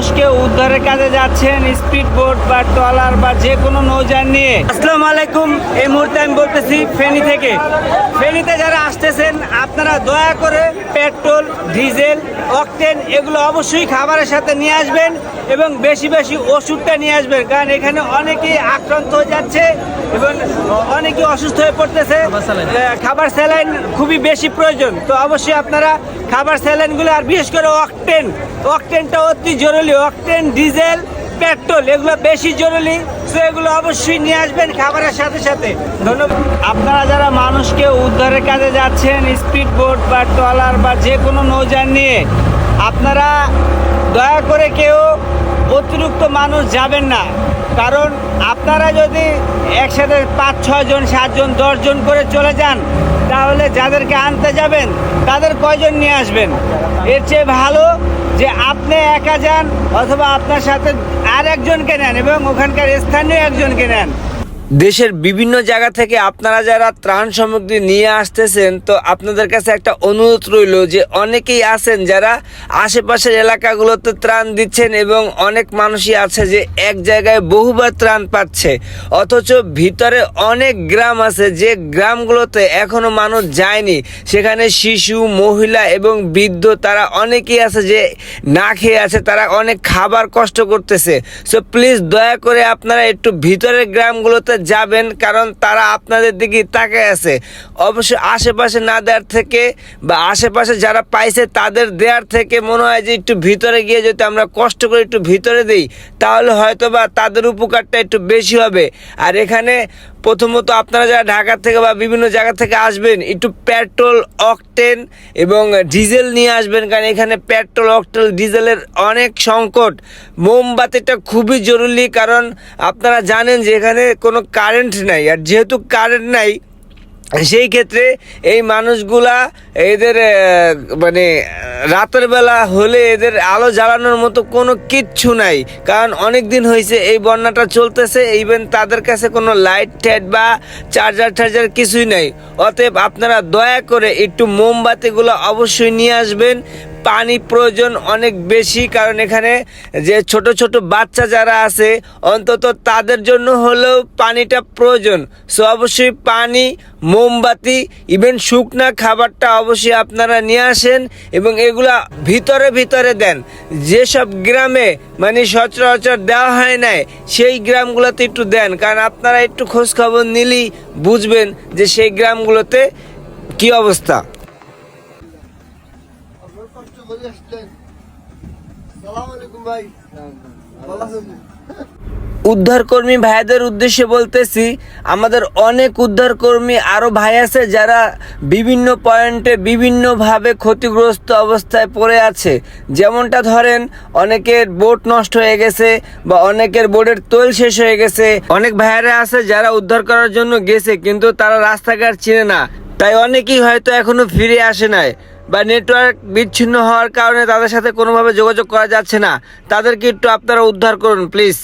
মানুষকে উদ্ধারের কাজে যাচ্ছেন স্পিড বোট বা ট্রলার বা যে কোনো নৌযান নিয়ে। আসসালামু আলাইকুম। এই মুহূর্তে আমি বলতেছি ফেনী থেকে। ফেনীতে যারা আসতেছেন আপনারা দয়া করে পেট্রোল ডিজেল অকটেন এগুলো অবশ্যই খাবারের সাথে নিয়ে আসবেন এবং বেশি বেশি ওষুধটা নিয়ে আসবেন। কারণ এখানে অনেকেই আক্রান্ত হয়ে যাচ্ছে এবং অনেকেই অসুস্থ হয়ে পড়তেছে। খাবার স্যালাইন। খুবই বেশি প্রয়োজন। তো অবশ্যই আপনারা খাবার স্যালাইনগুলো আর বিশেষ করে অকটেন, অকটেনটা অতি জরুরি। অকটেন, ডিজেল, পেট্রোল, এগুলো বেশি জরুরি, তো এগুলো অবশ্যই নিয়ে আসবেন খাবারের সাথে সাথে। ধন্যবাদ। আপনারা যারা মানুষকে উদ্ধারের কাজে যাচ্ছেন স্পিড বোট বা ট্রলার বা যে কোনো নৌযান নিয়ে, আপনারা দয়া করে কেউ মানুষ যাবেন না। কারণ আপনারা যদি একসাথে পাঁচ ছজন সাতজন দশজন করে চলে যান, তাহলে যাদেরকে আনতে যাবেন, তাদের কয়জন নিয়ে আসবেন? এর চেয়ে ভালো যে আপনি একা যান, অথবা আপনার সাথে আর একজনকে নেন এবং ওখানকার স্থানীয় একজনকে নেন। দেশের বিভিন্ন জায়গা থেকে আপনারা যারা ত্রাণ সামগ্রী নিয়ে আসতেছেন, তো আপনাদের কাছে একটা অনুরোধ রইল যে অনেকেই আছেন যারা আশেপাশের এলাকাগুলোতে ত্রাণ দিচ্ছেন এবং অনেক মানুষই আছে যে এক জায়গায় বহুবার ত্রাণ পাচ্ছে, অথচ ভিতরে অনেক গ্রাম আছে যে গ্রামগুলোতে এখনও মানুষ যায়নি। সেখানে শিশু, মহিলা এবং বৃদ্ধ তারা অনেকেই আছে যে না খেয়ে আছে, তারা অনেক খাবার কষ্ট করতেছে। সো প্লিজ দয়া করে আপনারা একটু ভিতরের গ্রামগুলোতে যাবেন, কারণ তারা আপনাদের দিকে তাকে আছে। অবশ্য আশেপাশে না দেওয়ার থেকে বা আশেপাশে যারা পাইছে তাদের দেওয়ার থেকে মনে হয় যে একটু ভিতরে গিয়ে যদি আমরা কষ্ট করে একটু ভিতরে দিই, তাহলে হয়তো বা তাদের উপকারটা একটু বেশি হবে। আর এখানে প্রথমত আপনারা যারা ঢাকা থেকে বা বিভিন্ন জায়গা থেকে আসবেন, একটু পেট্রোল, অকটেন এবং ডিজেল নিয়ে আসবেন, কারণ এখানে পেট্রোল, অকটেল, ডিজেলের অনেক সংকট। মোমবাতিটা খুবই জরুরি, কারণ আপনারা জানেন যে এখানে কোনো কারেন্ট নাই, আর যেহেতু কারেন্ট নাই সেই ক্ষেত্রে এই মানুষগুলা এদের মানে রাতের বেলা হলে এদের আলো জ্বালানোর মতো কোনো কিচ্ছু নাই। কারণ অনেক দিন হয়েছে এই বন্যাটা চলতেছে ইভেন তাদের কাছে কোনো লাইট ট্যাট বা চার্জার টার্জার কিছুই নাই। অতএব আপনারা দয়া করে একটু মোমবাতিগুলো অবশ্যই নিয়ে আসবেন পানি প্রয়োজন অনেক বেশি, কারণ এখানে যে ছোট ছোট বাচ্চা যারা আছে, অন্তত তাদের জন্য হলেও পানিটা প্রয়োজন। সো অবশ্যই পানি, মোমবাতি ইভেন শুকনা খাবারটা অবশ্যই আপনারা নিয়ে আসেন এবং এগুলা ভিতরে ভিতরে দেন। যেসব গ্রামে মানে সচরাচর দেওয়া হয় নাই, সেই গ্রামগুলোতে একটু দেন, কারণ আপনারা একটু খোঁজ খবর নিলেই বুঝবেন যে সেই গ্রামগুলোতে কি অবস্থা। উদ্ধারকর্মী ভাইদের উদ্দেশ্যে বলতেছি, আমাদের অনেক উদ্ধারকর্মী আরও ভাই আছে যারা বিভিন্ন পয়েন্টে বিভিন্নভাবে ক্ষতিগ্রস্ত অবস্থায় পড়ে আছে। যেমনটা ধরেন, অনেকের বোট নষ্ট হয়ে গেছে বা অনেকের বোটের তৈল শেষ হয়ে গেছে। অনেক ভাইয়ারা আছে যারা উদ্ধার করার জন্য গেছে, কিন্তু তারা রাস্তাঘাট চিনে না। তাই অনেকেই হয়তো এখনও ফিরে আসে নাই। বা নেটওয়ার্ক বিচ্ছিন্ন হওয়ার কারণে তাদের সাথে কোনোভাবে যোগাযোগ করা যাচ্ছে না। তাদেরকে একটু আপনারা উদ্ধার করুন প্লিজ